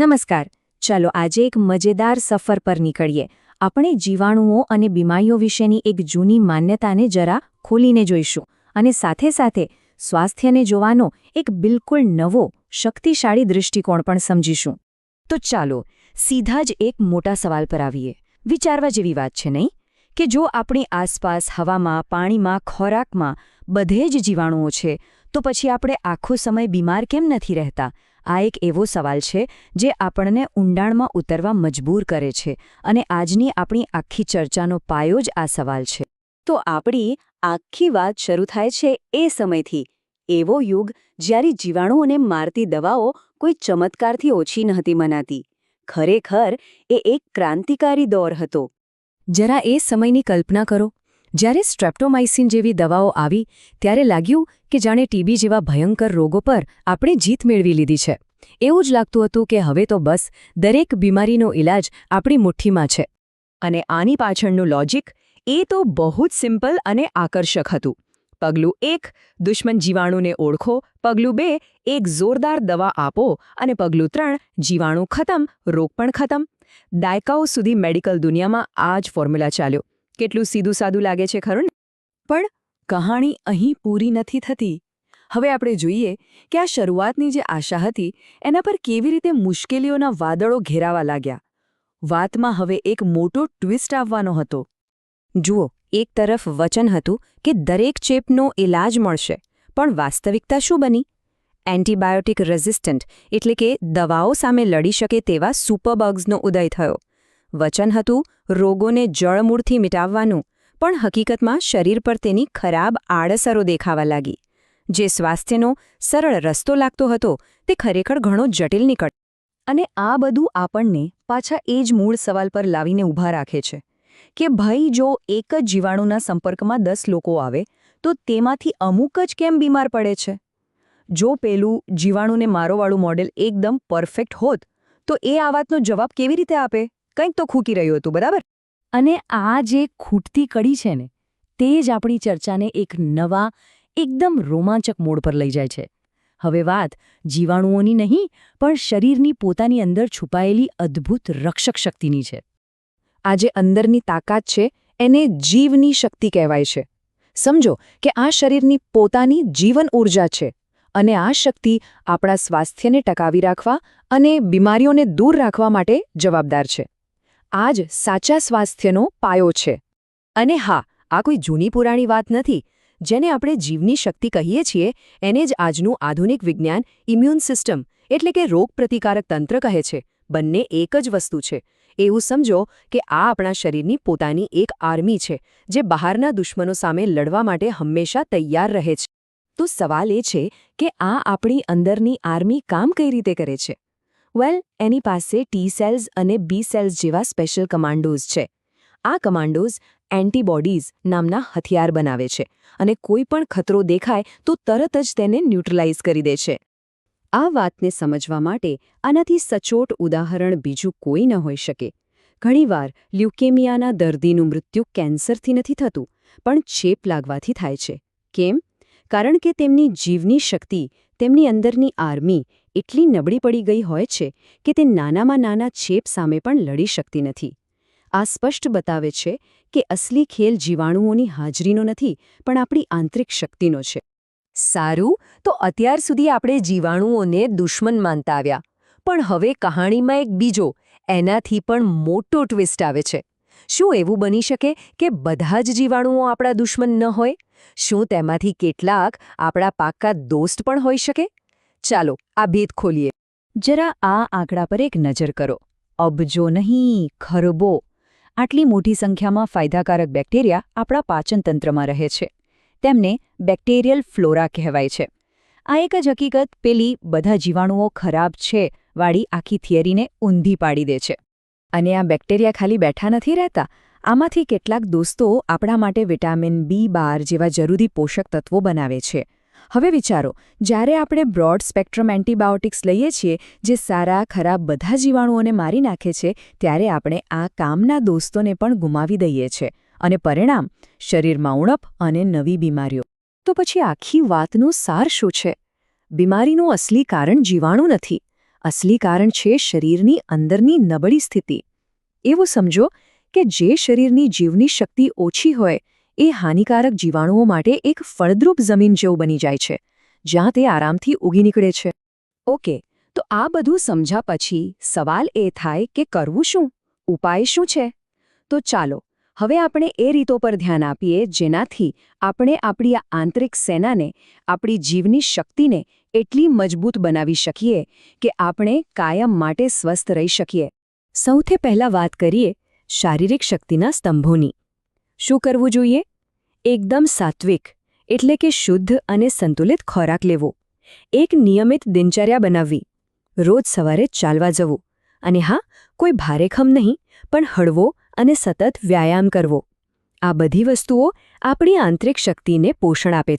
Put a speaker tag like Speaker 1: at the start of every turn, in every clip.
Speaker 1: નમસ્કાર. ચાલો આજે એક મજેદાર સફર પર નીકળીએ. આપણે જીવાણુઓ અને બીમારીઓ વિશેની એક જૂની માન્યતાને જરા ખોલીને જોઈશું અને સાથે સાથે સ્વાસ્થ્યને જોવાનો એક બિલકુલ નવો, શક્તિશાળી દૃષ્ટિકોણ પણ સમજીશું. તો ચાલો, સીધા જ એક મોટા સવાલ પર આવીએ. વિચારવા જેવી વાત છે, નહીં? કે જો આપણી આસપાસ હવામાં, પાણીમાં, ખોરાકમાં બધે જ જીવાણુઓ છે, તો પછી આપણે આખો સમય બીમાર કેમ નથી રહેતા? આ એક એવો સવાલ છે જે આપણને ઊંડાણમાં ઉતરવા મજબૂર કરે છે અને આજની આપણી આખી ચર્ચાનો પાયો જ આ સવાલ છે. તો આપણી આખી વાત શરૂ થાય છે એ સમયથી. એવો યુગ જ્યારે જીવાણુઓને મારતી દવાઓ કોઈ ચમત્કારથી ઓછી નહોતી મનાતી. ખરેખર એ એક ક્રાંતિકારી દોર હતો. જરા એ સમયની કલ્પના કરો. જ્યારે સ્ટ્રેપ્ટોમાઇસિન જેવી દવાઓ આવી, ત્યારે લાગ્યું કે જાણે ટીબી જેવા ભયંકર રોગો પર આપણે જીત મેળવી લીધી છે. એવું જ લાગતું હતું કે હવે તો બસ, દરેક બીમારીનો ઇલાજ આપણી મુઠ્ઠીમાં છે. અને આની પાછળનું લોજિક, એ તો બહુ જ સિમ્પલ અને આકર્ષક હતું. પગલું એક, દુશ્મન જીવાણુને ઓળખો. પગલું બે, એક જોરદાર દવા આપો. અને પગલું ત્રણ, જીવાણુ ખતમ, રોગ પણ ખતમ. દાયકાઓ સુધી મેડિકલ દુનિયામાં આ જ ફોર્મ્યુલા ચાલ્યો. કેટલું સીધું સાદું લાગે છે, ખરું ને? પણ કહાણી અહીં પૂરી નથી થતી. હવે આપણે જોઈએ કે આ શરૂઆતની જે આશા હતી, એના પર કેવી રીતે મુશ્કેલીઓના વાદળો ઘેરાવા લાગ્યા. વાતમાં હવે એક મોટો ટ્વિસ્ટ આવવાનો હતો. જુઓ, એક તરફ વચન હતું કે દરેક ચેપનો ઇલાજ મળશે, પણ વાસ્તવિકતા શું બની? એન્ટીબાયોટિક રેઝિસ્ટન્ટ એટલે કે દવાઓ સામે લડી શકે તેવા સુપરબગ્સનો ઉદય થયો. વચન હતું રોગોને જળમૂળથી મિટાવવાનું, પણ હકીકતમાં શરીર પર તેની ખરાબ આડઅસરો દેખાવા લાગી. જે સ્વાસ્થ્યનો સરળ રસ્તો લાગતો હતો, તે ખરેખર ઘણો જટિલ નીકળ. અને આ બધું આપણને પાછા એ જ મૂળ સવાલ પર લાવીને ઊભા રાખે છે, કે ભાઈ જો એક જ જીવાણુના સંપર્કમાં દસ લોકો આવે, તો તેમાંથી અમુક જ કેમ બીમાર પડે છે? જો પેલું જીવાણુને મારોવાળું મોડેલ એકદમ પરફેક્ટ હોત, તો એ આ વાતનો જવાબ કેવી રીતે આપે? કંઈક તો ખૂકી રહ્યું હતું, બરાબર? અને આ જે ખૂટતી કડી છે ને, તે જ આપણી ચર્ચાને એક નવા, એકદમ રોમાંચક મોડ પર લઈ જાય છે. હવે વાત જીવાણુઓની નહીં, પણ શરીરની પોતાની અંદર છુપાયેલી અદ્ભુત રક્ષક શક્તિની છે. આ જે અંદરની તાકાત છે, એને જીવની શક્તિ કહેવાય છે. સમજો કે આ શરીરની પોતાની જીવન ઊર્જા છે, અને આ શક્તિ આપણા સ્વાસ્થ્યને ટકાવી રાખવા અને બીમારીઓને દૂર રાખવા માટે જવાબદાર છે. આ જ સાચા સ્વાસ્થ્યનો પાયો છે. અને હા, આ કોઈ જૂની પુરાણી વાત નથી. જેને આપણે જીવની શક્તિ કહીએ છીએ, એને જ આજનું આધુનિક વિજ્ઞાન ઇમ્યુન સિસ્ટમ એટલે કે રોગપ્રતિકારક તંત્ર કહે છે. બંને એક જ વસ્તુ છે. એવું સમજો કે આ આપણા શરીરની પોતાની એક આર્મી છે, જે બહારના દુશ્મનો સામે લડવા માટે હંમેશા તૈયાર રહે છે. તો સવાલ એ છે કે આ આપણી અંદરની આર્મી કામ કઈ રીતે કરે છે? વેલ એની પાસે ટી સેલ્સ અને બી સેલ્સ જેવા સ્પેશિયલ કમાન્ડોઝ છે. આ કમાન્ડોઝ એન્ટીબોડીઝ નામના હથિયાર બનાવે છે અને કોઈ પણ ખતરો દેખાય તો તરત જ તેને ન્યુટ્રલાઇઝ કરી દે છે. આ વાતને સમજવા માટે આનાથી સચોટ ઉદાહરણ બીજું કોઈ ન હોઈ શકે. ઘણીવાર લ્યુકેમિયાના દર્દીનું મૃત્યુ કેન્સરથી નથી થતું, પણ ચેપ લાગવાથી થાય છે. કેમ? કારણ કે તેમની જીવની શક્તિ, તેમની અંદરની આર્મી એટલી નબળી પડી ગઈ હોય છે કે તે નાનામાં નાના છેપ સામે પણ લડી શકતી નથી. આ સ્પષ્ટ બતાવે છે કે અસલી ખેલ જીવાણુઓની હાજરીનો નથી, પણ આપણી આંતરિક શક્તિનો છે. સારું, તો અત્યાર સુધી આપણે જીવાણુઓને દુશ્મન માનતા આવ્યા. પણ હવે કહાણીમાં એક બીજો, એનાથી પણ મોટો ટ્વિસ્ટ આવે છે. શું એવું બની શકે કે બધા જ જીવાણુઓ આપણા દુશ્મન ન હોય? શું તેમાંથી કેટલાક આપણા પાક્કા દોસ્ત પણ હોઈ શકે? ચાલો, આ ભેદ ખોલીએ. જરા આ આંકડા પર એક નજર કરો. અબજો નહીં, ખરબો. આટલી મોટી સંખ્યામાં ફાયદાકારક બેક્ટેરિયા આપણા પાચનતંત્રમાં રહે છે. તેમને બેક્ટેરિયલ ફ્લોરા કહેવાય છે. આ એક જ હકીકત પેલી બધા જીવાણુઓ ખરાબ છે વાળી આખી થિયરીને ઊંધી પાડી દે છે. અને આ બેક્ટેરિયા ખાલી બેઠા નથી રહેતા. આમાંથી કેટલાક દોસ્તો આપણા માટે વિટામિન બી બાર જેવા જરૂરી પોષક તત્વો બનાવે છે. હવે વિચારો, જ્યારે આપણે બ્રોડ સ્પેક્ટ્રમ એન્ટીબાયોટિક્સ લઈએ છીએ, જે સારા, ખરાબ બધા જીવાણુઓને મારી નાખે છે, ત્યારે આપણે આ કામના દોસ્તોને પણ ગુમાવી દઈએ છીએ અને પરિણામ, શરીરમાં ઉણપ અને નવી બીમારીઓ. તો પછી આખી વાતનું સાર શું છે? બીમારીનું અસલી કારણ જીવાણુ નથી. અસલી કારણ છે શરીરની અંદરની નબળી સ્થિતિ. એવું સમજો કે જે શરીરની જીવની શક્તિ ઓછી હોય એ હાનિકારક જીવાણુઓ માટે એક ફળદ્રુપ જમીન જેવું બની જાય છે, જ્યાં તે આરામથી ઉગી નીકળે છે. ઓકે, તો આ બધું સમજ્યા પછી સવાલ એ થાય કે કરવું શું? ઉપાય શું છે? તો ચાલો, હવે આપણે એ રીતો પર ધ્યાન આપીએ જેનાથી આપણે આપણી આ આંતરિક સેનાને, આપણી જીવની શક્તિને એટલી મજબૂત બનાવી શકીએ કે આપણે કાયમ માટે સ્વસ્થ રહી શકીએ. સૌથી પહેલા વાત કરીએ શારીરિક શક્તિના સ્તંભોની. શું કરવું જોઈએ? એકદમ સાત્વિક, એટલે કે શુદ્ધ અને સંતુલિત ખોરાક લેવો. એક નિયમિત દિનચર્યા બનાવવી. રોજ સવારે ચાલવા જવું. અને હા, કોઈ ભારેખમ નહીં, પણ હળવો અને સતત વ્યાયામ કરવો. આ બધી વસ્તુઓ આપણી આંતરિક શક્તિને પોષણ આપે.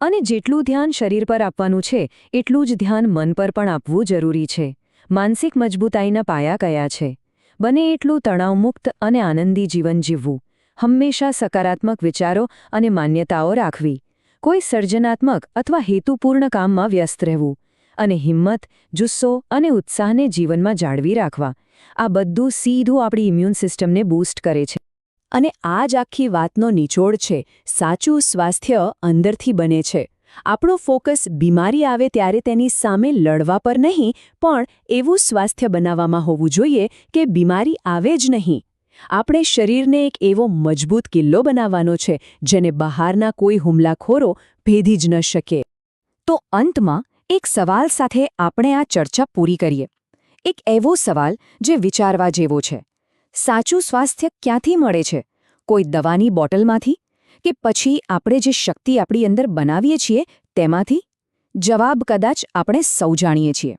Speaker 1: અને જેટલું ધ્યાન શરીર પર આપવાનું છે, એટલું જ ધ્યાન મન પર પણ આપવું જરૂરી છે. માનસિક મજબૂતાઈના પાયા કયા છે? બને એટલું તણાવમુક્ત અને આનંદી જીવન જીવવું. હંમેશા સકારાત્મક વિચારો અને માન્યતાઓ રાખવી. કોઈ સર્જનાત્મક અથવા હેતુપૂર્ણ કામમાં વ્યસ્ત રહેવું અને હિંમત, જુસ્સો અને ઉત્સાહને જીવનમાં જાળવી રાખવા. આ બધું સીધું આપણી ઇમ્યુન સિસ્ટમને બૂસ્ટ કરે છે. અને આ જ આખી વાતનો નિચોડ છે, સાચું સ્વાસ્થ્ય અંદરથી બને છે. આપણો ફોકસ બીમારી આવે ત્યારે તેની સામે લડવા પર નહીં, પણ એવું સ્વાસ્થ્ય બનાવવામાં હોવું જોઈએ કે બીમારી આવે જ નહીં. આપણે શરીરને એક એવો મજબૂત કિલ્લો બનાવવાનો છે, જેને બહારના કોઈ હુમલાખોરો ભેદી જ ન શકે. તો અંતમાં, એક સવાલ સાથે આપણે આ ચર્ચા પૂરી કરીએ. એક એવો સવાલ જે વિચારવા જેવો છે. સાચું સ્વાસ્થ્ય ક્યાંથી મળે છે? કોઈ દવાની બોટલમાંથી? કે પછી આપણે જે શક્તિ આપણી અંદર બનાવીએ છીએ તેમાંથી? જવાબ કદાચ આપણે સૌ જાણીએ છીએ.